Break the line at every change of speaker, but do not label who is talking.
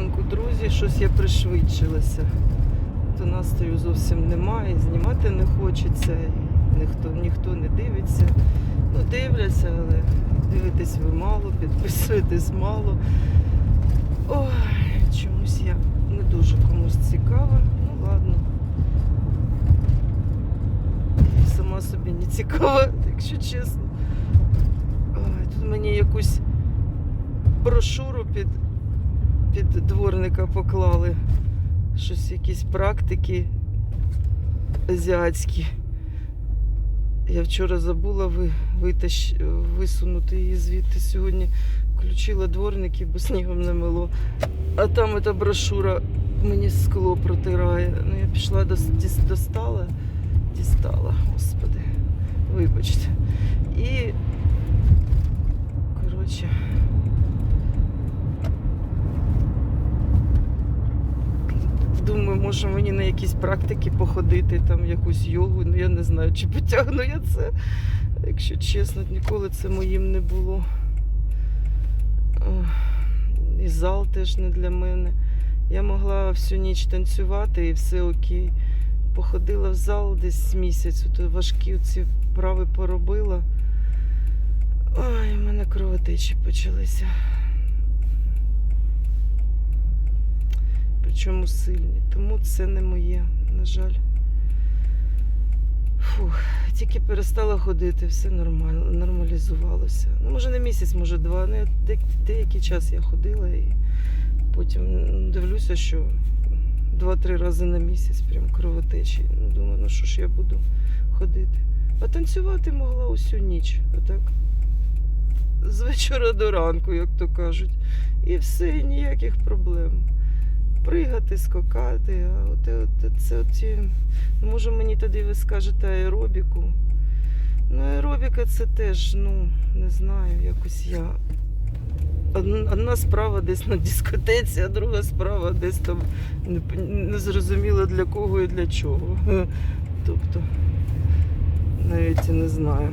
ранку, друзі. Щось я пришвидшилася. То настрою зовсім немає, знімати не хочеться, ніхто, ніхто не дивиться. Ну, дивляться, але дивитесь ви мало, підписуєтесь мало. Ой, чомусь я не дуже комусь цікава. Ну ладно. Сама собі не цікава, якщо чесно. Ой, тут мені якусь брошуру під, під дворника поклали. Щось якісь практики азіатські. Я вчора забула ви, витащ, висунути її звідти. Сьогодні включила дворники, бо снігом не мило. А там ця брошура мені скло протирає. Ну я пішла достала, дістала, господи, вибачте. І коротше. Думаю, може мені на якісь практики походити, там якусь йогу. Ну я не знаю, чи потягну я це. Якщо чесно, ніколи це моїм не було. І зал теж не для мене. Я могла всю ніч танцювати і все окей. Походила в зал десь місяць, от важкі ці вправи поробила. Ой, в мене кровотечі почалися. Причому сильні. Тому це не моє, на жаль. Фух, тільки перестала ходити, все нормально, нормалізувалося. Ну, може, не місяць, може два. Ну, деякий час я ходила і потім дивлюся, що два-три рази на місяць прям кровотечі. Ну, думаю, ну що ж я буду ходити. А танцювати могла усю ніч. Отак. З вечора до ранку, як то кажуть. І все, і ніяких проблем. Пригати, скакати, а от, от, це оті, ну, може мені тоді ви скажете аеробіку. Ну, аеробіка це теж, ну, не знаю, якось я. Одна, справа десь на дискотеці, а друга справа десь там не, не для кого і для чого. Тобто, навіть і не знаю.